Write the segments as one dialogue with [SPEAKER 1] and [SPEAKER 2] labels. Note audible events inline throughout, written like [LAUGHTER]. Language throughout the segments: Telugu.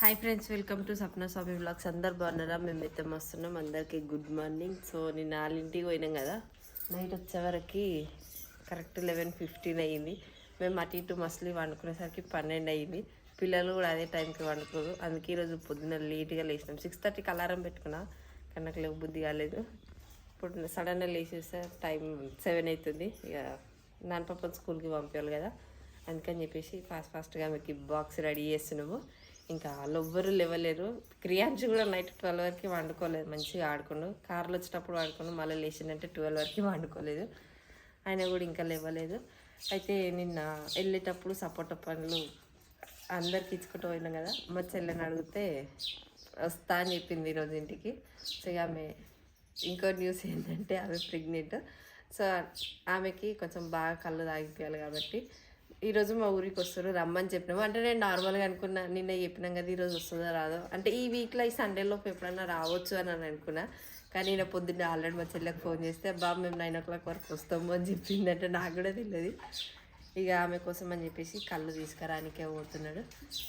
[SPEAKER 1] Hi friends welcome to Sapna Swami blogs అందరు బాగున్నారా? మేమైతే వస్తున్నాం అందరికీ గుడ్ మార్నింగ్ సో నేను నాలుగింటికి పోయినాం కదా? నైట్ వచ్చేవరకు కరెక్ట్ లెవెన్ ఫిఫ్టీన్ అయ్యింది మేము అటు ఇటు మసలి వండుకునేసరికి పన్నెండు అయ్యింది పిల్లలు కూడా అదే టైంకి వండుకోరు అందుకే ఈరోజు పొద్దున్న లేట్గా లేచినాం. సిక్స్ థర్టీకి అలారం పెట్టుకున్నా కానీ నాకు లేవు బుద్ధి కాలేదు. ఇప్పుడు సడన్గా లేచేస్తే టైం సెవెన్ అవుతుంది. ఇక నాన్న పాప స్కూల్కి పంపించాలి కదా. అందుకని చెప్పేసి ఫాస్ట్ ఫాస్ట్గా మీకు బాక్స్ రెడీ చేస్తున్నాము. ఇంకా వాళ్ళు ఎవ్వరు లేవలేరు. క్రియాంశ్ కూడా నైట్ ట్వెల్వ్ వరకు వండుకోలేదు మంచిగా ఆడుకుండు. కార్లో వచ్చినప్పుడు ఆడుకుండు మళ్ళీ లేచిందంటే ట్వెల్వ్ వరకు వండుకోలేదు. ఆయన కూడా ఇంకా లేవలేదు. అయితే నిన్న వెళ్ళేటప్పుడు సపోటా పండ్లు అందరికి ఇచ్చుకుంటూ పోయినాం కదా. మా చెల్లెని అడిగితే వస్తా అని చెప్పింది ఈరోజు ఇంటికి. సో ఆమె ఇంకో న్యూస్ ఏంటంటే ఆమె ప్రెగ్నెంట్ సో ఆమెకి కొంచెం బాగా కళ్ళు తాగిపోయాలి కాబట్టి ఈరోజు మా ఊరికి వస్తారు రమ్మని చెప్పినాము. అంటే నేను నార్మల్గా అనుకున్నా నిన్న చెప్పినాం కదా ఈరోజు వస్తుందో రాదో? అంటే ఈ వీక్లో ఈ సండేలోపు ఎప్పుడన్నా రావచ్చు అని అని అనుకున్నా. కానీ నేను పొద్దున్న ఆల్రెడీ మా చెల్లెకి ఫోన్ చేస్తే బాబు మేము నైన్ ఓ క్లాక్ వరకు వస్తాము అని చెప్పింది అంటే నాకు కూడా తెలియదు. ఇక ఆమె కోసం అని చెప్పేసి కళ్ళు తీసుకురానికే పోతున్నాడు.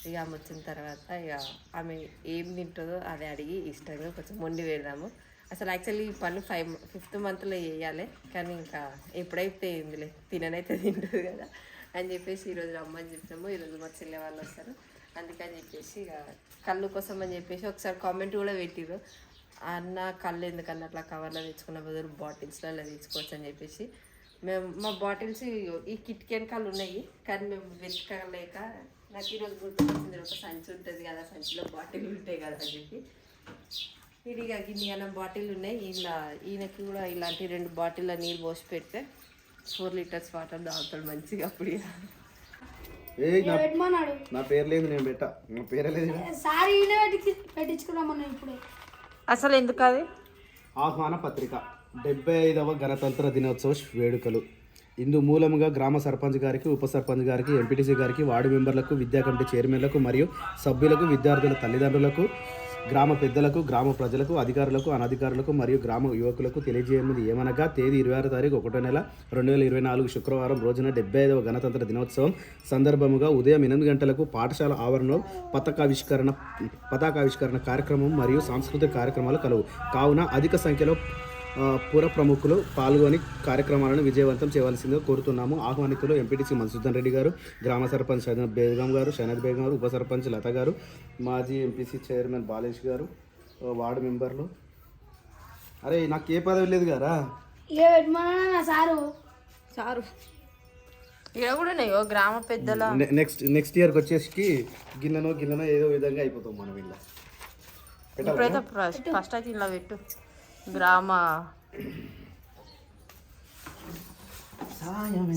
[SPEAKER 1] ఇక ఆమె వచ్చిన తర్వాత ఇక ఆమె ఏం తింటుందో అది అడిగి ఇష్టంగా కొంచెం మొండి పెడదాము. అసలు యాక్చువల్లీ ఈ పని ఫైవ్ ఫిఫ్త్ మంత్లో వేయాలి కానీ ఇంకా ఎప్పుడైతే ఏందిలే తిననైతే తింటుంది కదా. అని చెప్పేసి ఈరోజు రమ్మని చెప్తాము. ఈరోజు మా చెల్లె వాళ్ళు వస్తారు. అందుకని చెప్పేసి ఇక కళ్ళు కోసం అని చెప్పేసి ఒకసారి కామెంట్ కూడా పెట్టిరు అన్న కళ్ళు ఎందుకన్నా అట్లా కవర్లో తెచ్చుకున్న బదులు బాటిల్స్లలో తెచ్చుకోవచ్చు అని చెప్పేసి. మేము మా బాటిల్స్ ఈ కిట్కెన్ కళ్ళు ఉన్నాయి. కానీ మేము వెతకలేక నాకు ఈరోజు గుర్తుకొచ్చింది ఒక సంచి ఉంటుంది కదా సంచిలో బాటిల్ ఉంటాయి కదా అని చెప్పి. ఇడిగా గిన్నె బాటిల్ ఉన్నాయి. ఇలా ఈయనకి కూడా ఇలాంటి రెండు బాటిల్ నీళ్ళు పోసి పెడితే ఫోర్ లీటర్స్ వాటర్ తాగుతాడు మంచిగా అప్పుడు.
[SPEAKER 2] నా పేరు లేదు నేను పెట్ట. నా పేరే లేదు.
[SPEAKER 3] సారీ పెట్టించుకున్నామన్నా ఇప్పుడే.
[SPEAKER 1] అసలు ఎందుకు అది?
[SPEAKER 2] ఆహ్వాన పత్రిక. డెబ్బై ఐదవ గణతంత్ర దినోత్సవ వేడుకలు. ఇందు మూలముగా గ్రామ సర్పంచ్ గారికి ఉప సర్పంచ్ గారికి ఎంపీటీసీ గారికి వార్డు మెంబర్లకు విద్యా కమిటీ చైర్మన్లకు మరియు సభ్యులకు విద్యార్థుల తల్లిదండ్రులకు గ్రామ పెద్దలకు గ్రామ ప్రజలకు అధికారులకు అనధికారులకు మరియు గ్రామ యువకులకు తెలియజేయనున్నది ఏమనగా తేదీ ఇరవై ఆరు తారీఖు ఒకటో నెల రెండు వేల ఇరవై నాలుగు శుక్రవారం రోజున డెబ్బై ఐదవ గణతంత్ర దినోత్సవం సందర్భముగా ఉదయం ఎనిమిది గంటలకు పాఠశాల ఆవరణలో పతాకావిష్కరణ పతాకావిష్కరణ కార్యక్రమం మరియు సాంస్కృతిక కార్యక్రమాలు కలవు. కావున అధిక సంఖ్యలో పుర ప్రముఖులు పాల్గొని కార్యక్రమాలను విజయవంతం చేయవలసిందిగా కోరుతున్నాము. ఆహ్వానితులు ఎంపీటీసీ మధుసూదన్ రెడ్డి గారు గ్రామ సర్పంచ్ బేగం గారు షనద్ బేగం గారు ఉప సర్పంచ్ లత గారు మాజీ ఎంపీసీ చైర్మన్ బాలేష్ గారు వార్డు మెంబర్లు. అరే నాకు ఏ పదవి లేదు గారా?
[SPEAKER 3] సారు?
[SPEAKER 1] ఉన్నాయో గ్రామ పెద్దల.
[SPEAKER 2] నెక్స్ట్ నెక్స్ట్ ఇయర్కి వచ్చేసి గిన్నెనో గిన్నెనో ఏదో విధంగా అయిపోతాం మనం ఇలా
[SPEAKER 1] ఫస్ట్ అయితే ఇలా పెట్టు. గ్రామ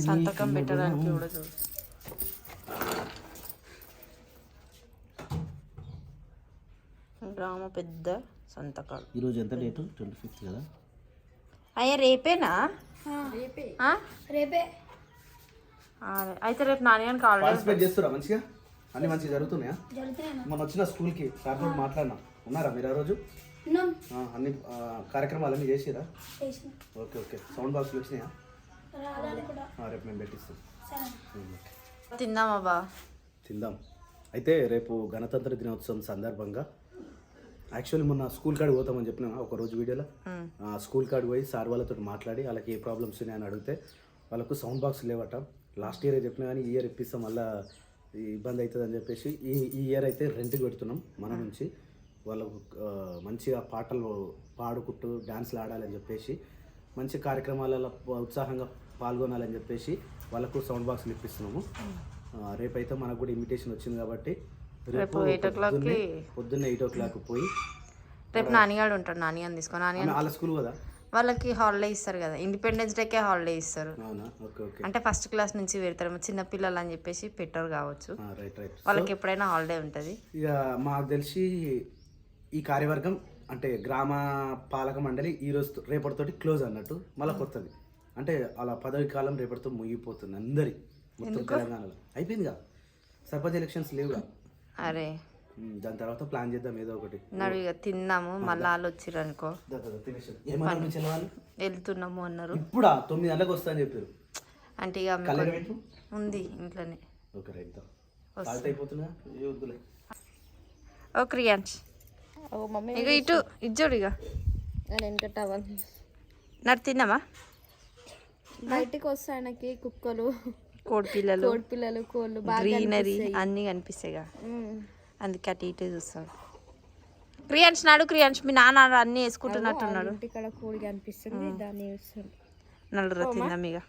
[SPEAKER 1] సంతకం పెట్టడానికి కూడా చూడు. గ్రామ పెద్ద సంతకాలు
[SPEAKER 2] ఈరోజు ఎంత డేటు? ట్వంటీ ఫిఫ్త్ కదా?
[SPEAKER 1] అయ్యా రేపేనా? ఆ?
[SPEAKER 3] రేపే.
[SPEAKER 1] ఆ, అయితే రేపు నాన్నగారికి
[SPEAKER 2] పార్టిసిపేట్ చేస్తురా మంచిగా? అన్ని మంచిగా జరుగుతున్నాయా?
[SPEAKER 3] జరుగుతున్నాయి
[SPEAKER 2] మొన్న వచ్చిన స్కూల్కి సార్తో మాట్లాడినా. ఉన్నారా మీరు ఆ రోజు? అన్ని ఆ, కార్యక్రమాలన్నీ చేసిరా ఓకే ఓకే. సౌండ్ బాక్స్లు వచ్చినాయా? రేపు మేము పెట్టిస్తాం.
[SPEAKER 3] సరే.
[SPEAKER 2] ఉమ్.
[SPEAKER 1] తిందామా బా?
[SPEAKER 2] తిందాం. అయితే రేపు గణతంత్ర దినోత్సవం సందర్భంగా యాక్చువల్లీ మొన్న స్కూల్ కాడికి పోతామని చెప్పిన ఒక రోజు వీడియోలో. స్కూల్ కాడికి పోయి సార్ వాళ్ళతో మాట్లాడి వాళ్ళకి ఏ ప్రాబ్లమ్స్ ఉన్నాయని అడిగితే వాళ్ళకు సౌండ్ బాక్స్ లేవట. లాస్ట్ ఇయర్ చెప్పినా కానీ ఈ ఇయర్ ఇప్పిస్తాం మళ్ళీ ఇబ్బంది అవుతుంది అని చెప్పేసి ఈ ఈ ఇయర్ అయితే రెంట్కి పెడుతున్నాం మన నుంచి. వాళ్ళకు మంచిగా పాటలు పాడుకుంటూ డ్యాన్స్లు ఆడాలని చెప్పేసి మంచి కార్యక్రమాలలో ఉత్సాహంగా పాల్గొనాలని చెప్పేసి వాళ్ళకు సౌండ్ బాక్స్లు ఇప్పిస్తున్నాము. రేపైతే మనకు కూడా ఇన్విటేషన్ వచ్చింది కాబట్టి రేపు
[SPEAKER 1] eight o'clock కి-
[SPEAKER 2] పొద్దున్నే- ఎయిట్ ఓ క్లాక్ పోయి
[SPEAKER 1] రేపు నాన్నగాడు ఉంటాడు నాన్నగారిని తీసుకో నాన్నగారు
[SPEAKER 2] ఆమె వాళ్ళ స్కూల్ కదా?
[SPEAKER 1] వాళ్ళకి హాలిడే ఇస్తారు కదా ఇండిపెండెన్స్ డేకే హాలిడే ఇస్తారు.
[SPEAKER 2] అవునా? Okay okay.
[SPEAKER 1] అంటే ఫస్ట్ క్లాస్ నుంచి పెడతారు చిన్న పిల్లలు అని చెప్పేసి పెట్టరు కావచ్చు. వాళ్ళకి ఎప్పుడైనా హాలిడే ఉంటుంది.
[SPEAKER 2] ఇక మాకు తెలిసి ఈ కార్యవర్గం అంటే గ్రామ పాలక మండలి ఈ రోజు రేపటితోటి క్లోజ్ అన్నట్టు మళ్ళీ కొత్తది. అంటే అలా పదవి కాలం రేపటితో ముగిపోతుంది అందరి మొత్తం తెలంగాణలో. అయిపోయిందిగా సర్పంచ్ ఎలక్షన్స్ లేవుగా.
[SPEAKER 1] అరే.
[SPEAKER 2] దాని తర్వాత ప్లాన్ చేద్దాం ఏదో ఒకటి.
[SPEAKER 1] తిన్నాము మళ్ళీ వాళ్ళు అనుకో? వెళ్తున్నాము అన్నారు.
[SPEAKER 2] ఇప్పుడా? తొమ్మిది గంటలకు వస్తా అని చెప్పారు.
[SPEAKER 1] అంటే ఇక ఉంది ఇంట్లోనే.
[SPEAKER 2] ఓకే రైట్ అయిపోతున్నా
[SPEAKER 1] ఓ
[SPEAKER 4] మమ్మీ
[SPEAKER 1] ఇక ఇటు ఇజ్జోడు ఇక
[SPEAKER 4] నేను
[SPEAKER 1] నడు తిన్నామా?
[SPEAKER 4] బయటికి వస్తే ఆయనకి కుక్కలు.
[SPEAKER 1] కోడి పిల్లలు
[SPEAKER 4] కోడి పిల్లలు కోళ్ళు
[SPEAKER 1] గ్రీనరీ అన్నీ కనిపిస్తాయిగా అందుకే అటు ఇటు చూస్తాడు. క్రియాన్స్ నాడు క్రియాన్స్ మీ నాన్న అన్నీ వేసుకుంటున్నట్టున్నాడు
[SPEAKER 4] ఇక్కడ కోడి కనిపిస్తుంది దాన్ని చూస్తుంది
[SPEAKER 1] నలుగురు తిందాం ఇక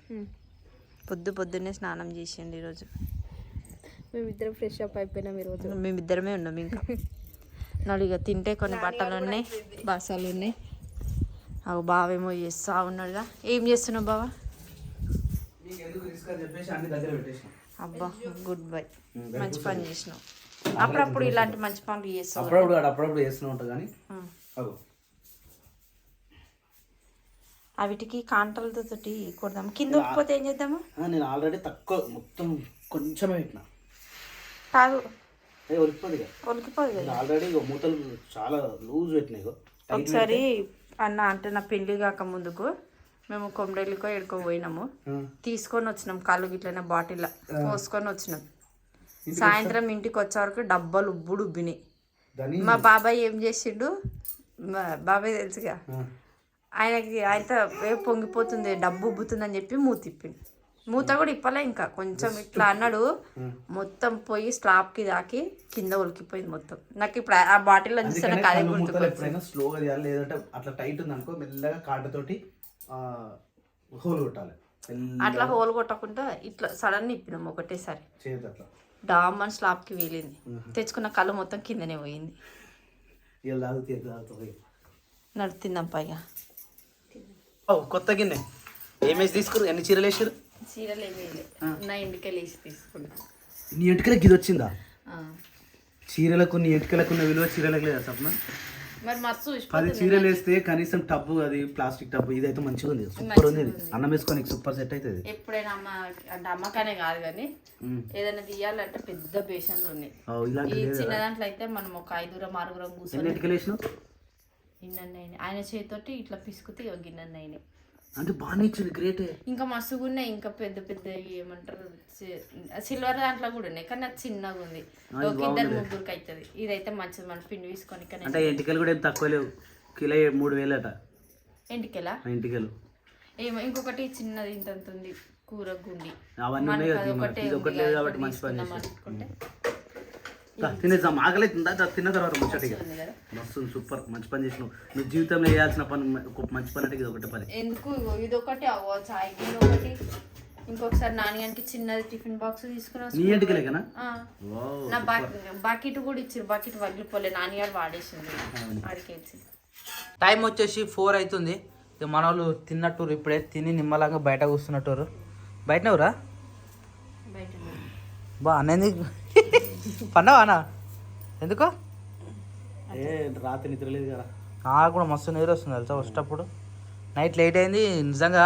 [SPEAKER 1] పొద్దు పొద్దున్నే స్నానం చేసిండు ఈరోజు.
[SPEAKER 4] మేమిద్దరం ఫ్రెష్ అప్ అయిపోయినాం ఈరోజు.
[SPEAKER 1] మేమిద్దరమే ఉన్నాం ఇంకా. [LAUGHS] నాడు ఇక తింటే కొన్ని బట్టలు ఉన్నాయి బాసాలు ఉన్నాయి అవి బావేమో చేస్తా ఉన్నాడుగా ఏం చేస్తున్నావు బావా?
[SPEAKER 2] నీకు ఎందుకు రిస్క్ అని చెప్పేసి అన్ని దగ్గర పెట్టేసిన.
[SPEAKER 1] అబ్బా గుడ్ బై. మంచి పని చేసినావు. అప్పుడప్పుడు ఇలాంటి మంచి పనులు చేస్తావు
[SPEAKER 2] అప్పుడప్పుడు ఆడ అప్పుడప్పుడు చేస్తూనే ఉంటా కానీ. అగో.
[SPEAKER 1] అవిటికి కాంటలతో తోటి కొడదాం. కింద ఉప్పిపోతే ఏం చేద్దాము?
[SPEAKER 2] ఆ, నేను ఆల్రెడీ తక్కువ మొత్తం కొంచెమే పెట్టిన.
[SPEAKER 1] కాదు ఒలికిపోదు
[SPEAKER 2] ఆల్రెడీ మూతలు చాలా లూజ్
[SPEAKER 1] ఒకసారి అన్న అంటే నా పెళ్ళి కాక ముందుకు మేము కొమ్మడెల్లికో ఎడుకో పోయినాము. తీసుకొని వచ్చినాం కళ్ళు గిట్లనే బాటిల్ పోసుకొని వచ్చినాం. సాయంత్రం ఇంటికి వచ్చే వరకు డబ్బాలు ఉబ్బుడు ఉబ్బినాయి. మా బాబాయ్ ఏం చేసిండు? బాబాయ్ తెలుసుగా? ఆయనకి ఆయనతో ఏ పొంగిపోతుంది డబ్బు ఉబ్బుతుందని చెప్పి మూత తిప్పిండు. మూత కూడా ఇప్పలే ఇంకా. కొంచెం ఇట్లా అన్నాడు. మొత్తం పోయి స్లాబ్కి దాకి కింద ఉలికిపోయింది మొత్తం. నాకు ఇప్పుడు ఆ చూస్తే నాకు అదే
[SPEAKER 2] మూతలు
[SPEAKER 1] గుర్తుకొచ్చింది.
[SPEAKER 2] ఎప్పుడైనా స్లోగా తీయాలి లేదంటే అట్లా టైట్ ఉంది అనుకో మెల్లగా కాటతోటి హోల్ కొట్టాలి.
[SPEAKER 1] అట్లా హోల్ కొట్టకుండా ఇట్లా సడన్ ఇప్పినాం ఒకటేసారి.
[SPEAKER 2] చేయదు అట్లా.
[SPEAKER 1] డామ్ అని స్లాబ్కి వీలింది. తెచ్చుకున్న కళ్ళు మొత్తం కిందనే పోయింది. నడుతుందాం పైగా.
[SPEAKER 2] కొత్త గిన్నె. ఏమేసి తీసుకురు? ఎన్ని చీరలు వేసారు
[SPEAKER 1] చీరలు ఏమీ నా ఇంటికి వేసి తీసుకున్నా
[SPEAKER 2] నీ ఎంటికలకి ఇది వచ్చిందా? చీరలకు నీ ఎంటికలకు ఉన్న విలువ చీరలకు లేదా సప్న?
[SPEAKER 1] మరి మస్తు
[SPEAKER 2] పది చీరలు వేస్తే కనీసం టబ్బు అది ప్లాస్టిక్ టబ్బు ఇదైతే మంచిగా ఉంది. సూపర్ ఉంది ఇది. అన్నం వేసుకొని సూపర్ సెట్ అవుతుంది
[SPEAKER 1] ఎప్పుడైనా అమ్మ అంటే అమ్మకానే కాదు కానీ ఏదైనా తీయాలంటే పెద్ద బేషన్లు ఉన్నాయి ఈ చిన్న దాంట్లో అయితే మనం ఒక ఐదుగురం ఆరుగురం కూర్చొని
[SPEAKER 2] ఎంటికలు
[SPEAKER 1] ఆయన చేతితోటి ఇట్లా పిసుకుతే గిన్నె అయినాయి
[SPEAKER 2] అంటే బాగానే ఇచ్చింది గ్రేటే
[SPEAKER 1] ఇంకా మస్తుగా ఉన్నాయి ఇంకా పెద్ద పెద్ద ఏమంటారు సిల్వర్ దాంట్లో కూడా ఉన్నాయి కానీ అది చిన్నగా ఉంది. ఒక ఇద్దరు ముగ్గురికి అవుతుంది ఇదైతే మంచిది మనం పిండి తీసుకొని కానీ
[SPEAKER 2] అంటే ఎంటికలు కూడా ఏం తక్కువ లేవు. కిలో మూడు వేలు అట
[SPEAKER 1] ఎంటికెలా
[SPEAKER 2] ఎంటికలు.
[SPEAKER 1] ఏమో ఇంకొకటి చిన్నది ఇంత ఉంది కూర గుండి.
[SPEAKER 2] అవన్నీ ఒకటి కాబట్టి మంచి పని తినేద్దాం ఆకలి అవుతుందా తిన్న తర్వాత ముచ్చటిగా మస్తు సూపర్ మంచి పని చేసినావు. నువ్వు జీవితంలో వేయాల్సిన పని ఒక మంచి పని అంటే ఇది ఒకటి పని
[SPEAKER 1] ఎందుకు? ఇగో ఇదొకటి అవ్వ చాయ్ గిన్నె ఒకటి. ఇంకొకసారి నాన్నగారికి చిన్నది టిఫిన్ బాక్స్ తీసుకున్నా
[SPEAKER 2] నీ.
[SPEAKER 1] నా బకెట్ కూడా ఇచ్చారు బకెట్ వదిలిపోలే నాన్నగారు వాడేసింది. ఆడికేసి
[SPEAKER 5] టైం వచ్చేసి ఫోర్ అవుతుంది ఇక మన వాళ్ళు తిన్నట్టు ఇప్పుడే తిని నిమ్మలంగా బయట కూర్చున్నట్టు బయటనవురా
[SPEAKER 1] బయట
[SPEAKER 5] బా అనేది పన్నావా అన్న? ఎందుకో?
[SPEAKER 2] ఏ రాత్రి నిద్ర లేదు కదా.
[SPEAKER 5] నాకు కూడా మస్తు నీరు వస్తుంది తెలుసా వచ్చేటప్పుడు. నైట్ లేట్ అయింది నిజంగా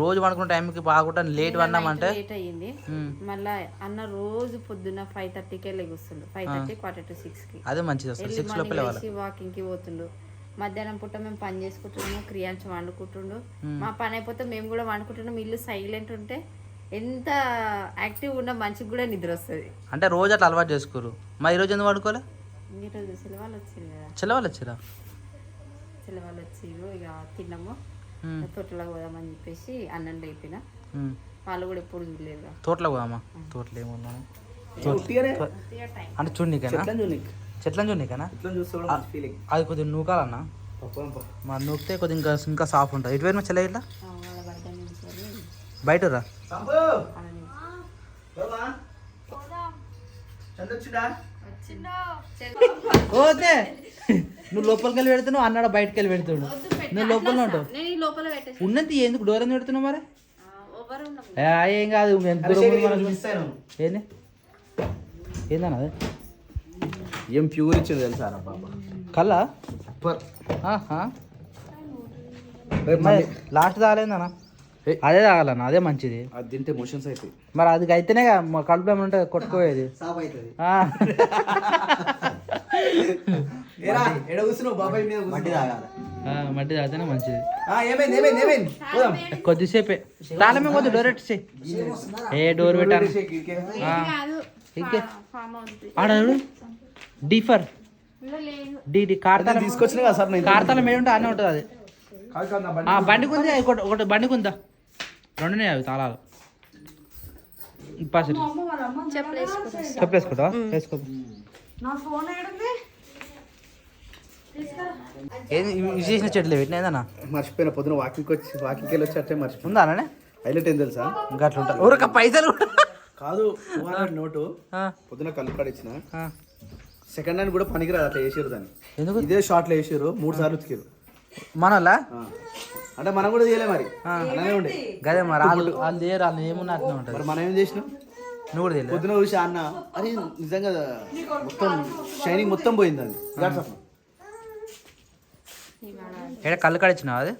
[SPEAKER 5] రోజు పడుకున్న టైంకి బాగుంటా లేట్ పన్నామంటే
[SPEAKER 1] లేట్ అయ్యింది. మళ్ళా అన్న రోజు పొద్దున్న ఫైవ్ థర్టీకే లెగుస్తుండు. ఫైవ్ థర్టీ క్వార్టర్ టు సిక్స్కి.
[SPEAKER 5] అదే మంచిది అసలు
[SPEAKER 1] ఎర్లీ
[SPEAKER 5] సిక్స్ లోపల
[SPEAKER 1] వాకింగ్కి పోతుండు. మధ్యాహ్నం పూట మేము పని చేసుకుంటున్నాము క్రియాంశ వండుకుంటుండు. మా పని అయిపోతే మేము కూడా వండుకుంటున్నాం ఇల్లు సైలెంట్ ఉంటే ఎంత యాక్టివ్ ఉన్న మనిషికి కూడా నిద్ర వస్తుంది.
[SPEAKER 5] అంటే రోజు అట్లా అలవాటు చేసుకోరు. మా ఈరోజు ఎందుకు పడుకోలే?
[SPEAKER 1] ఈరోజు సెలవులు వచ్చింది కదా.
[SPEAKER 5] చిల్లవాళ్ళు వచ్చిరా
[SPEAKER 1] సెలవులు వచ్చి ఇక తిన్నాము. తోటలోకి పోదామని చెప్పేసి అన్నం లేపిన. వాళ్ళు కూడా ఎప్పుడు చూడలేదు.
[SPEAKER 5] తోటలో పోదామా? తోటలో
[SPEAKER 2] ఉట్టిగానే?
[SPEAKER 5] అంటే చూడనీకేనా? చెట్లను చూడనీకేనా? అది కొద్దిగా నూకాలన్నా? మరి నూకితే కొద్దిగా ఇంకా ఇంకా సాఫ్ట్ ఉంటుంది. ఇటు పోయిన చెల్ల ఇట్లా
[SPEAKER 1] ఆ, వాళ్ళ బయట నుంచి అని
[SPEAKER 5] బయట రా పోతే! నువ్వు లోపలికి వెళ్ళి పెడుతున్నావు అన్నాడు బయటకు వెళ్ళి పెడుతున్నాడు. నువ్వు లోపల ఉంటావు ఉన్నది ఎందుకు డోర్ ఎందుకు పెడుతున్నావు మరి? ఏ, కాదు? ఏంది? ఏందన్న అది?
[SPEAKER 2] ఏం ప్యూర్ ఇచ్చింది తెలుసా బాబా.
[SPEAKER 5] మరి లాస్ట్ తాగలేదన్న అదే తాగాలన్న అదే మంచిది.
[SPEAKER 2] అది తింటే మోషన్స్ అవుతాయి
[SPEAKER 5] మరి అది అయితేనే కదా మా కడుపులో ఏమైనా ఉంటే కొట్టుకోయేది [LAUGHS] మట్టి తాగితేనే మంచిది. కొద్దిసేపే. తాళమే కొద్ది డోర్ పెట్టేసి ఏ డోర్ పెట్టాను ఆ. ఇంకే ఆడ చూడు. డీఫర్. డి డి కార్తాల.
[SPEAKER 2] తీసుకొచ్చిన కదా సార్ నేను.
[SPEAKER 5] కార్తాల మీద ఉంటే అన్నీ ఉంటుంది అది.
[SPEAKER 2] కాదు కాదు నా బండి
[SPEAKER 5] ఆ రెండునే అవి తాళాలు. చెప్పేసుకుంటా వేసుకో. చేసిన చెట్లు పెట్టినా ఏదన్నా?
[SPEAKER 2] మర్చిపోయిన పొద్దున వాకింగ్కి వచ్చి వాకింగ్కి వెళ్ళి వచ్చి అట్టే మర్చిపోయిన.
[SPEAKER 5] ఉందా అలానే?
[SPEAKER 2] హైలైట్ ఏం తెలుసా?
[SPEAKER 5] ఇంకా అట్లా ఉంటా. ఊరక పైసలు
[SPEAKER 2] కాదు నోటు. పొద్దున కళ్ళు కాడిచ్చిన.
[SPEAKER 5] ఆ.
[SPEAKER 2] సెకండ్ హ్యాండ్ కూడా పనికిరాదు అట్లా వేసారు దాన్ని.
[SPEAKER 5] ఎందుకు?
[SPEAKER 2] ఇదే షార్ట్లో వేసారు మూడు సార్లు ఉతికారు
[SPEAKER 5] మనలా.
[SPEAKER 2] అంటే మనం కూడా చేయలే మరి. అలానే ఉండే.
[SPEAKER 5] గదే మరి వాళ్ళు వాళ్ళు లేరు వాళ్ళు ఏమున్నా అట్లా ఉంటుంది.
[SPEAKER 2] మరి మనం ఏం చేసినాం?
[SPEAKER 5] నువ్వు కూడా తెలియదు
[SPEAKER 2] పొద్దున చూసి అన్న అది నిజంగా మొత్తం షైనింగ్ మొత్తం పోయింది అది.
[SPEAKER 5] ఏడ కళ్ళు కడిచినావు అది.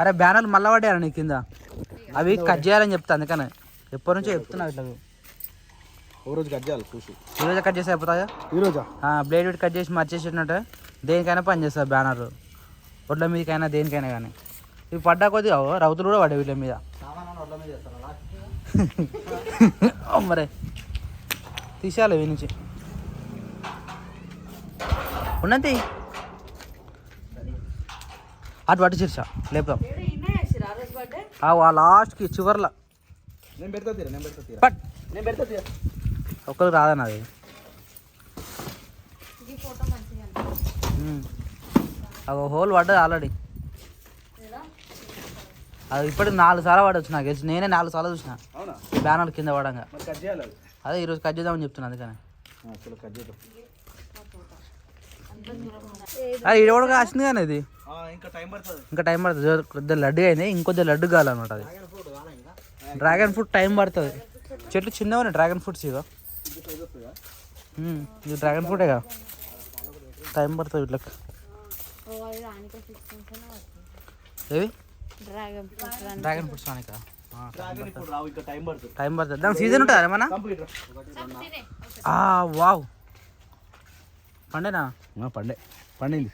[SPEAKER 5] అరే బ్యానర్లు మళ్ళా పడ్డారు నీ కింద? అవి కట్ చేయాలని చెప్తా అందుకనే. ఎప్పటి నుంచో చెప్తున్నా ఇట్లా.
[SPEAKER 2] ఒక రోజు కట్ చేయాలి చూసి.
[SPEAKER 5] ఈరోజు కట్ చేసి అయిపోతాయా?
[SPEAKER 2] ఈ రోజా?
[SPEAKER 5] బ్లేడ్ కట్ చేసి మర్చేసినట్టు. దేనికైనా పని చేస్తారు బ్యానర్. ఒడ్ల మీదకైనా దేనికైనా కానీ ఇవి పడ్డా కొద్దిగా ఓ, రౌతులు కూడా పడ్డాయి వీళ్ళ మీద. మరే. తీసేయాలి వీడి నుంచి. ఉన్నది. అటు పట్టు చిరుసా లేపుదాం. ఆ లాస్ట్కి చివర్ల.
[SPEAKER 2] నేను పెడతా తీరా నేను పెడతా తీరా? నేను పెడతా తీరా?
[SPEAKER 5] ఒక్కరు రాదన్న అది. ఒక హోల్ పడ్డది ఆల్రెడీ. అది ఇప్పటికి నాలుగు సార్లు పడవచ్చు నాకు తెలిసి నేనే నాలుగు సార్లు చూసిన.
[SPEAKER 2] అవునా?
[SPEAKER 5] బ్యానర్ కింద పడంగా.
[SPEAKER 2] అది.
[SPEAKER 5] ఈరోజు కట్ చేద్దామని చెప్తున్నా అందుకని. అది ఈడ కూడా కాసింది కానీ ఇది.
[SPEAKER 2] ఆ, ఇంకా టైం పడుతుంది.
[SPEAKER 5] ఇంకా టైం పడుతుంది. కొద్దిగా లడ్డు అయింది ఇంకొద్దిగా లడ్డు కావాలన్నమాట అది. డ్రాగన్ ఫ్రూట్ టైం పడుతుంది. చెట్లు చిన్నగా ఉన్నాయి డ్రాగన్ ఫ్రూట్స్ ఉమ్, ఇది డ్రాగన్ ఫ్రూటే కదా? టైం పడుతుంది వీటికి ఏవి
[SPEAKER 4] డ్రాగన్ ఫ్రూట్
[SPEAKER 5] డ్రాగన్ ఫ్రూట్స్ రానిక?
[SPEAKER 2] డ్రాగన్ ఇప్పుడు రావు ఇంకా టైం పడుతుంది.
[SPEAKER 5] సీజన్ ఉంటుందా ఏమన్నా వావ్. పండేనా?
[SPEAKER 2] పండే. పండింది.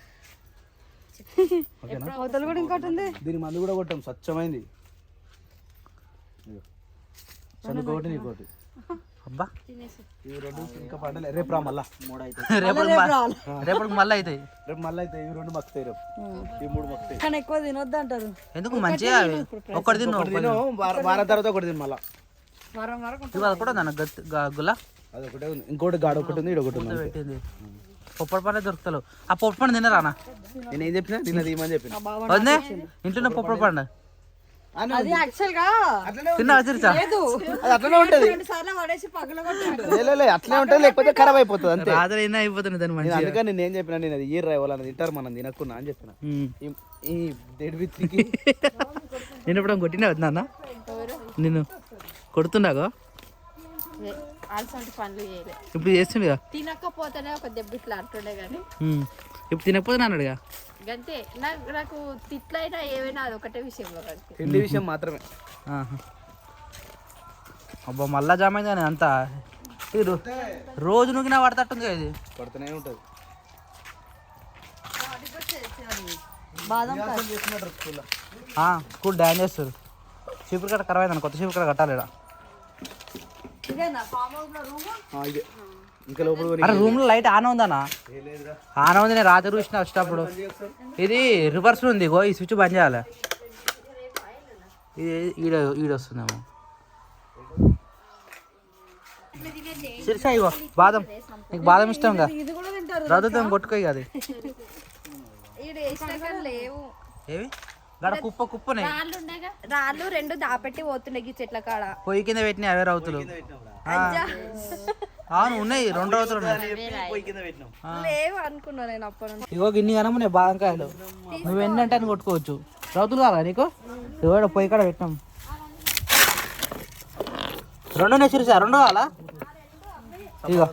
[SPEAKER 4] అవతల కూడా ఇంకోటి ఉంది.
[SPEAKER 2] దీని మందు కూడా కొట్టాం. స్వచ్ఛమైంది. చనుకోటి నీకోటి.
[SPEAKER 5] అబ్బా.
[SPEAKER 2] ఈ రెండు ఇంకా పండలే. రేపు రా మళ్ళా. మూడు అయితే
[SPEAKER 5] రేపటికి రేపటికి మళ్ళీ అవుతాయి
[SPEAKER 2] రేపు మళ్ళీ అయితే ఇవి రెండు మక్కుతాయి రేపు. ఈ మూడు మక్కుతాయి.
[SPEAKER 4] కానీ ఎక్కువ తినొద్దు అంటారు.
[SPEAKER 5] ఎందుకు? మంచిగా అవి ఒక్కటి తిన్ను
[SPEAKER 2] ఒకటి తిను. వార- వారం తర్వాత ఒకటి తిను మళ్ళా.
[SPEAKER 4] వారం వరకు
[SPEAKER 5] ఇవాళ కూడా దాని గత్ గుల్ల?
[SPEAKER 2] అది ఒకటే ఉంది. ఇంకోటి గాడ ఒకటి ఉంది ఇది ఒకటి ఉంది.
[SPEAKER 5] పెట్టింది. పొప్పడి పండు దొరుకుతలేవు. ఆ పొప్పడి పండు తినరానా?
[SPEAKER 2] నేను ఏం చెప్పినా? నిన్న తీయమని చెప్పిన.
[SPEAKER 5] ఇంట్లో పొప్పడి పండు.
[SPEAKER 4] అది యాక్చువల్గా
[SPEAKER 5] తిన్నా వచ్చిరిచా
[SPEAKER 2] అది అట్లనే ఉంటది.
[SPEAKER 4] రెండు సార్లు పడేసి పగల
[SPEAKER 2] లే, లే, లే, అట్లనే ఉంటుంది లేకపోతే ఖరాబ్ అయిపోతుంది అంతే.
[SPEAKER 5] అయిపోతుంది దాని
[SPEAKER 2] అందుకని నేను ఏం చెప్పినా నేను అది వాళ్ళని తింటారు మనం తినకున్నా అని చెప్పిన. ఈ- ఈ
[SPEAKER 5] నేను ఎప్పుడు కొట్టినా నాన్న నిన్ను? కొడుతున్నాగో?
[SPEAKER 4] అలసంటి పనులు చేయలే.
[SPEAKER 5] ఇప్పుడు చేస్తుండగా
[SPEAKER 4] తినకపోతేనే ఒక దెబ్బ ఇట్లా అంటుండే కానీ.
[SPEAKER 5] ఇప్పుడు తినకపోతే అన్నాడుగా?
[SPEAKER 4] గంతే. నాకు నాకు తిట్లైనా ఏవైనా అది ఒకటే
[SPEAKER 2] తిండి విషయం మాత్రమే.
[SPEAKER 5] ఆహా. అబ్బా మళ్ళా జామ అయింది కానీ అంతా? ఇది రో- రోజు నువ్వు పడతట్టుంది కదా ఇది.
[SPEAKER 2] పడుతూనే ఉంటుంది.
[SPEAKER 4] బాదం
[SPEAKER 5] ఆ, స్కూల్ డ్యాన్ చేస్తారు. చీపురు కట్ట అయింది కొత్త చీపురు కట్ట కట్టాలి ఈడ.
[SPEAKER 2] ఆ, ఇదే. ఇంకా లోపల పోనీ.
[SPEAKER 5] అరే రూమ్లో లైట్ ఆన్ ఉందనా ఆన్ ఉంది నేను రాత్రి చూసిన వచ్చేటప్పుడు ఇది రివర్స్ ఉంది గో ఈ స్విచ్ బంద్ చేయాలి. ఇది ఈడ ఈడ వస్తుందేమో. సిరిసా ఇగో బాదం. నీకు బాదం ఇష్టం కదా?
[SPEAKER 4] ఇది కూడా తింటారు
[SPEAKER 5] రద్దుతాం కొట్టుకో ఇక అది. ఏవి? గడ కుప్ప కుప్పనే.
[SPEAKER 4] రాళ్ళు రెండు దాపెట్టి పోతుండే ఈ చెట్ల కాడ.
[SPEAKER 5] పొయ్యి కింద పెట్టినాయి అవే రౌతులు. అవును ఉన్నాయి రెండు రౌతులు ఉన్నాయి. ఇగో గిన్ని కనము నేను బాదంకాయలు. నువ్వు ఎన్ని అంటే అని కొట్టుకోవచ్చు. రౌతులు కాదా నీకు? ఇగో పొయ్యి కాడ పెట్టినాం. రెండు నెచ్చిరు సార్ రెండు కావాలా? ఇగో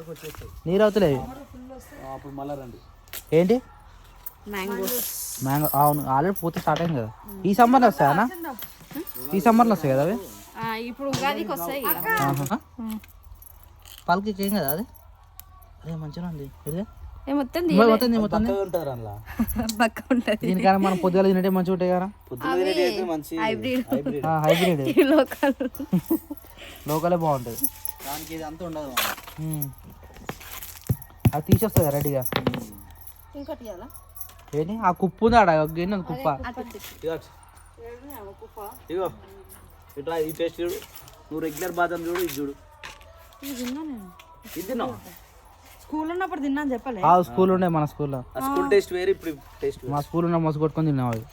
[SPEAKER 5] నీ రౌతులే ఏంటి?
[SPEAKER 4] మ్యాంగో
[SPEAKER 5] మ్యాంగో అవును ఆల్రెడీ పూత స్టార్ట్ అయింది కదా. ఈ సమ్మర్లో వస్తాయనా ఈ సమ్మర్లో వస్తాయి కదా అవి?
[SPEAKER 4] ఇప్పుడు ఉగాదికి వస్తాయి ఇక.
[SPEAKER 5] ఆహా. పల్కి ఏం కదా అది? అరే మంచిగా ఉంది. ఇదే?
[SPEAKER 4] మొత్తం ఉంటది.
[SPEAKER 5] దీనికన్నా మనం పొద్దుగాల తినట్టే మంచిగా ఉంటాయి కదా?
[SPEAKER 2] పొద్దున తినేటి అయితే మంచి
[SPEAKER 4] హైబ్రిడ్.
[SPEAKER 2] హైబ్రిడ్.
[SPEAKER 5] హైబ్రిడ్.
[SPEAKER 4] లోకల్.
[SPEAKER 5] లోకలే బాగుంటుంది
[SPEAKER 2] దానికి ఇది అంతా ఉండదు.
[SPEAKER 5] అది తీసేస్తుంది రెడీగా?
[SPEAKER 4] ఇంకోటి
[SPEAKER 5] ఏంటి? ఆ కుప్పు ఉంది ఆడ? గిన్నె ఉంది కుప్ప.
[SPEAKER 2] ఇగో ఇట్లా ఈ టేస్ట్ చూడు. నువ్వు రెగ్యులర్ బాదం చూడు ఇది చూడు. తిన్నావు?
[SPEAKER 6] స్కూల్ ఉన్నప్పుడు తిన్నాను చెప్పలే.
[SPEAKER 5] ఆ స్కూల్ ఉండే మన స్కూల్లో.
[SPEAKER 2] ఆ స్కూల్ టేస్ట్ వేరు ఇప్పుడు టేస్ట్
[SPEAKER 5] మా స్కూల్ ఉన్న మోస కొట్టుకొని తిన్నావు అవి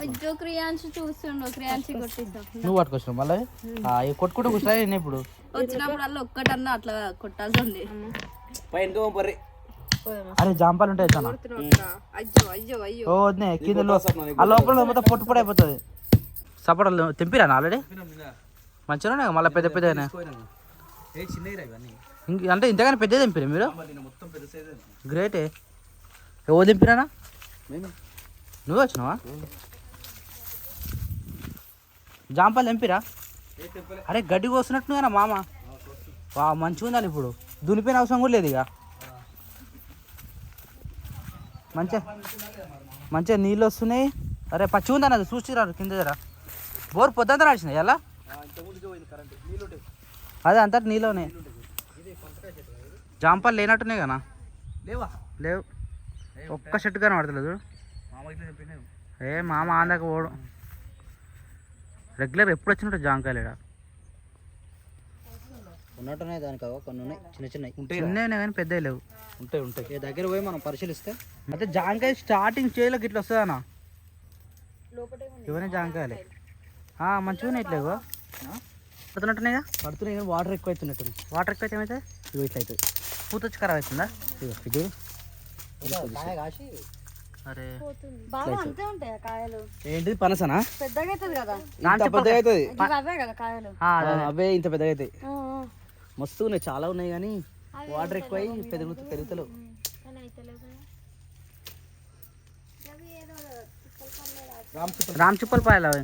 [SPEAKER 4] అయ్యో క్రియాన్స్ చూస్తుండు క్రియాన్స్ కొట్టిస్తాం
[SPEAKER 5] నువ్వు పట్టుకొచ్చినావు మళ్ళీ? కొట్టుకుంటూ కూర్చో నేను ఇప్పుడు.
[SPEAKER 4] వచ్చినప్పుడు అలా ఒక్కటన్నా అట్లా కొట్టాల్సి ఉంది
[SPEAKER 2] పైన పర్రి?
[SPEAKER 5] అరే జాంపాలు ఉంటాయి తన
[SPEAKER 4] అయ్యో అయ్యో అయ్యో.
[SPEAKER 5] ఓ వద్దే కింద లో- ఆ లోపల మొత్తం పొట్టు పొడి అయిపోతుంది. సపోటాలు తెంపిరా ఆల్రెడీ? మంచిగా ఉన్నాయి మళ్ళీ పెద్ద పెద్ద
[SPEAKER 2] ఏ చిన్నవి ఇవన్నీ
[SPEAKER 5] ఇంక అంటే ఇంతగానే పెద్ద తెంపిరా మీరు గ్రేటే ఎవరు తెంపిరానా
[SPEAKER 2] మేము
[SPEAKER 5] నువ్వు వచ్చినావా? జాంపాలు తెంపిరా అరే గడ్డి కోస్తున్నట్టుగా మామ? వా మంచిగా ఉండాలి ఇప్పుడు. దునిపోయిన అవసరం కూడా లేదు ఇక. మంచిగా మంచిగా నీళ్ళు వస్తున్నాయి. అరే పచ్చి ఉందని అది. చూసిరారు కింద జర. బోర్ పొద్దుంతా నడిచినాయి ఎలా అదే అంతటి నీళ్ళు ఉన్నాయి జాంపాలు లేనట్టున్నాయి కదా
[SPEAKER 2] లేవా?
[SPEAKER 5] లేవు. ఒక్క
[SPEAKER 2] మామ ఇట్లా చెప్పినావు
[SPEAKER 5] ఏ మామ ఆందాక పోడు. రెగ్యులర్ ఎప్పుడు వచ్చినట్టు జాంకాయలు ఈడ.
[SPEAKER 7] ఉన్నట్టున్నాయి దానికి కొన్ని ఉన్నాయి. చిన్న చిన్నవి.
[SPEAKER 2] ఉంటాయి
[SPEAKER 5] చిన్నవి కానీ పెద్దవి లేవు.
[SPEAKER 2] ఉంటాయి ఉంటాయి.
[SPEAKER 7] దగ్గర పోయి మనం పరిశీలిస్తే.
[SPEAKER 5] అయితే జాంకాయ స్టార్టింగ్ చేయలోకి ఇట్లా వస్తుందన్నా ఇవన్నీ జాంకాయలే ఆ, మంచిగా ఉన్నాయి ఇట్లా ఇగో. పడుతున్నట్టున్నాయిగా?
[SPEAKER 7] పడుతున్నాయి కానీ వాటర్ ఎక్కువ అవుతున్నట్టు
[SPEAKER 5] వాటర్ ఎక్కువ అయితే ఏమైతే
[SPEAKER 7] ఇవి ఇట్లా అవుతుంది
[SPEAKER 5] పూత వచ్చి ఖరాబ్ అవుతుందా
[SPEAKER 7] ఇది
[SPEAKER 5] అరే.
[SPEAKER 6] బాగా అంతే ఉంటాయి ఆ కాయలు?
[SPEAKER 2] ఏంటిది పనసనా?
[SPEAKER 6] పెద్దగా అవుతుంది కదా.
[SPEAKER 2] పెద్దగా అవుతుంది
[SPEAKER 6] అవే
[SPEAKER 2] ఇంత పెద్దగా అవుతాయి. మస్తు ఉన్నాయి చాలా ఉన్నాయి కానీ వాటర్ ఎక్కువ పెరుగు పెరుగుతలేవు.
[SPEAKER 5] రామ్ చిప్పల పాయలు అవి.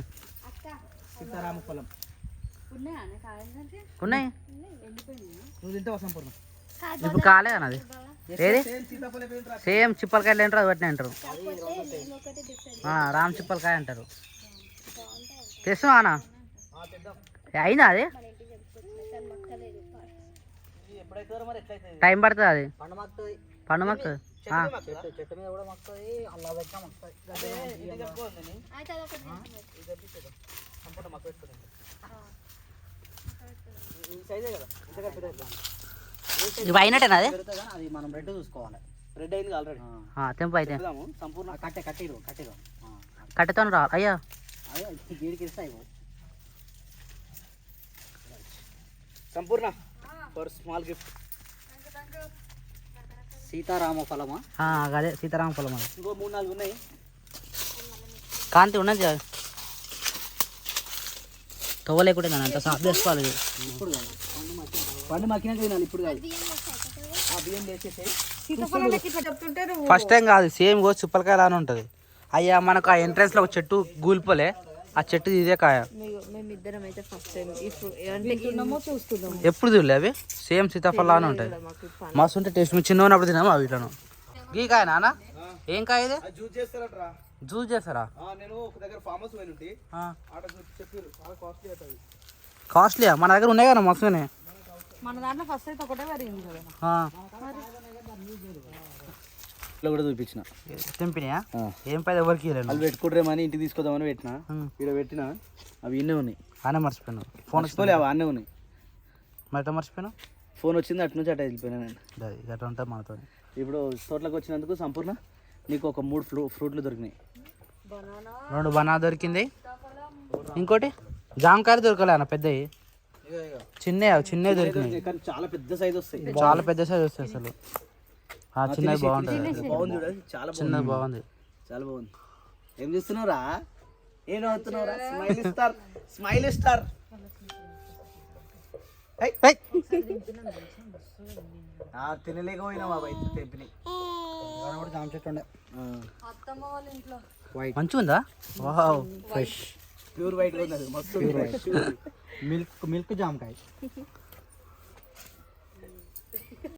[SPEAKER 2] సీతారామ పొలం.
[SPEAKER 6] ఉన్నాయా?
[SPEAKER 5] ఇప్పుడు కాలే అన్న అది ఏది? సేమ్ చిప్పలకాయలు ఏంటారు అది పట్టిన అంటారు. ఆ, రామ్ చిప్పలకాయ అంటారు. తెస్తున్నావా అన్న? అయిందా అది? టైం పడుతుంది అది?
[SPEAKER 7] పండు మక్కుతుంది చెట్టు చెట్టు మీద కూడా మక్కుతుంది అలా దగ్గర మక్కుతుంది
[SPEAKER 5] ఇవి అయినట్టేనా అది?
[SPEAKER 7] అది మనం రెడ్ చూసుకోవాలి.
[SPEAKER 2] రెడ్ అయింది ఆల్రెడీ
[SPEAKER 5] ఆ, తెంపు అయితే.
[SPEAKER 2] సంపూర్ణ
[SPEAKER 7] కట్టె కట్టిరు కట్టిరు
[SPEAKER 5] కట్టెతో రా అయ్యా.
[SPEAKER 7] అదే గీడికి ఇస్తాయి
[SPEAKER 2] సంపూర్ణ ఫర్ స్మాల్ గిఫ్ట్
[SPEAKER 7] సీతారామ ఫలమా?
[SPEAKER 5] ఆ, అదే సీతారామ అది
[SPEAKER 2] ఇంకో మూడు నాలుగు ఉన్నాయి.
[SPEAKER 5] కాంతి ఉన్నది కదా. తవ్వ లేకుండా నన్ను అంత సాఫ్ చేసుకోవాలి.
[SPEAKER 2] పండు మక్కినాక తినాలి ఇప్పుడు కాదు. ఆ బియ్యం వేసేసి
[SPEAKER 5] ఫస్ట్ టైం కాదు సేమ్ గో చిప్పలకాయ లానే ఉంటుంది. అయ్యా మనకు ఆ ఎంట్రన్స్లో ఒక చెట్టు గూలిపోలే. ఆ చెట్టు ఇదే కాయ. ఎప్పుడు చూడలే అవి? సేమ్ సీతాఫలం లానే ఉంటాయి మస్తు ఉంటే టేస్ట్ మేము చిన్న ఉన్నప్పుడు తినాము అవి ఇట్లను? గీ కాయ నాన్న ఏం కాయ ఇది?
[SPEAKER 2] జ్యూస్
[SPEAKER 5] చేస్తారా?
[SPEAKER 2] నేను ఒక దగ్గర ఫామ్ హౌస్ పోయిన ఉంటే. ఆడ చెప్పారు చాలా కాస్ట్లీ అవుతుంది
[SPEAKER 5] కాస్ట్లీయా? మన దగ్గర ఉన్నాయి కదా మస్తునే
[SPEAKER 6] మన దాంట్లో ఫస్ట్ అయితే ఒకటే పెరిగింది.
[SPEAKER 2] ఇట్లా కూడా చూపించిన.
[SPEAKER 5] తెంపినాయా?
[SPEAKER 2] ఆ.
[SPEAKER 5] ఏం పైద ఎవరికి
[SPEAKER 2] వాళ్ళు పెట్టుకుంటారేమని ఇంటికి తీసుకొద్దామని పెట్టిన. ఇక్కడ పెట్టిన అవి ఇన్నే ఉన్నాయి.
[SPEAKER 5] ఆనే మర్చిపోయాను. ఫోన్
[SPEAKER 2] మర్చిపోలే అవి అన్నే ఉన్నాయి.
[SPEAKER 5] మరి మర్చిపోయాను?
[SPEAKER 2] ఫోన్ వచ్చింది అటు నుంచి అటు వెళ్ళిపోయినా నేను.
[SPEAKER 5] అది గట్రా ఉంటుంది మనతో
[SPEAKER 2] ఇప్పుడు తోటలోకి వచ్చినందుకు సంపూర్ణ నీకు ఒక మూడు ఫ్రూ ఫ్రూట్లు దొరికినాయి.
[SPEAKER 5] రెండు బనా దొరికింది. ఇంకోటి? జామకాయ దొరకలే అన్న పెద్దవి. చిన్నవి చిన్నవి దొరికినాయి.
[SPEAKER 2] కానీ చాలా పెద్ద సైజ్ వస్తాయి
[SPEAKER 5] చాలా పెద్ద సైజ్ వస్తాయి అసలు ఆ చిన్నవి బాగుంటుంది
[SPEAKER 2] చాలా బాగుంది.
[SPEAKER 5] చిన్నది బాగుంది.
[SPEAKER 2] చాలా బాగుంది. ఏం చేస్తున్నావురా? ఏం అవుతున్నావురా స్మైల్ స్టార్ స్మైల్ స్టార్. తినలేకపోయినా బాబా అయితే తెంపినాయి
[SPEAKER 7] జామ చెట్టు ఉండే
[SPEAKER 5] మంచిగా ఉందా వావ్
[SPEAKER 7] ఫ్రెష్
[SPEAKER 2] ప్యూర్ వైట్ ఉన్నది. మస్తు
[SPEAKER 7] మిల్క్ మిల్క్ జామకాయ. [LAUGHS]